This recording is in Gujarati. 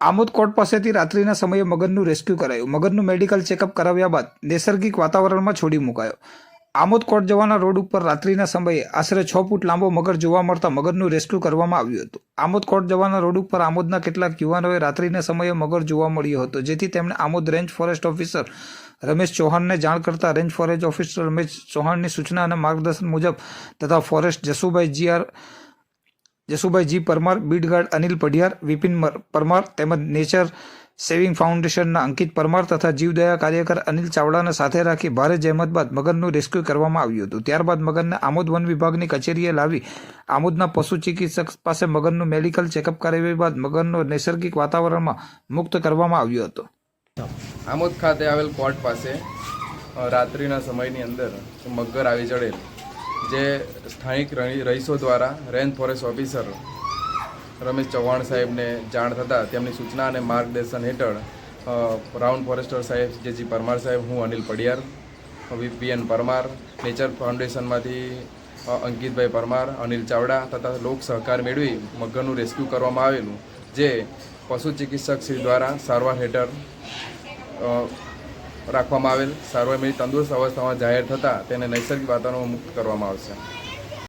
આમોદ કોર્ટ પાસેથી રાત્રિના સમયે મગનનું રેસ્ક્યુ કરાયું. મગનનું મેડિકલ ચેકઅપ કરાવ્યા બાદ નૈસર્ગિક વાતાવરણમાં છોડી મુકાયો. આમોદ કોર્ટ જવાના રોડ ઉપર રાત્રિના સમયે આશરે છ ફૂટ લાંબો મગર જોવા મળતા મગરનું રેસ્ક્યુ કરવામાં આવ્યું હતું. આમોદ કોર્ટ જવાના રોડ ઉપર આમોદના કેટલાક યુવાનોએ રાત્રિના સમયે મગર જોવા મળ્યો હતો, જેથી તેમણે Amod range forest officer Ramesh ચૌહાણને જાણ કરતા રેન્જ ફોરેસ્ટ ઓફિસર રમેશ ચૌહાણની સૂચના અને માર્ગદર્શન મુજબ તથા forest Jasubhai G R Jasubhai G Parmar, beat guard Anil Padhiyar, Vipin મર- પરમાર તેમજ નેચર સેવિંગ ફાઉન્ડેશનના અંકિત પરમાર તથા જીવદયા કાર્યકર અનિલ ચાવડાને સાથે રાખી ભારે જહેમત બાદ મગરનું રેસ્ક્યુ કરવામાં આવ્યું હતું. ત્યારબાદ મગરને આમોદ વન વિભાગની કચેરીએ લાવી આમોદના પશુ ચિકિત્સક પાસે મગરનું મેડિકલ ચેકઅપ કરાવ્યા બાદ મગરનો નૈસર્ગિક વાતાવરણમાં મુક્ત કરવામાં આવ્યો હતો. આમોદ ખાતે આવેલ કોર્ટ પાસે રાત્રિના સમયની અંદર મગર આવી ચડેલ જે સ્થાનિક રહી- રહીશો દ્વારા range forest officer Ramesh Chauhan સાહેબને જાણ થતાં તેમની સૂચના અને માર્ગદર્શન હેઠળ રાઉન્ડ ફોરેસ્ટર સાહેબ જે જી પરમાર સાહેબ, હું અનિલ પડિયાર વીપીએન પરમાર, નેચર ફાઉન્ડેશનમાંથી અંકિતભાઈ પરમાર, અનિલ ચાવડા તથા લોક સહકાર મેળવી મગરનું રેસ્ક્યુ કરવામાં આવેલું, જે પશુ ચિકિત્સક શ્રી દ્વારા સારવાર હેઠળ રાખવામાં આવેલ. સારવાર તંદુરસ્ત અવસ્થામાં જાહેર થતાં તેને નૈસર્ગિક વાતાવરણમાં મુક્ત કરવામાં આવશે.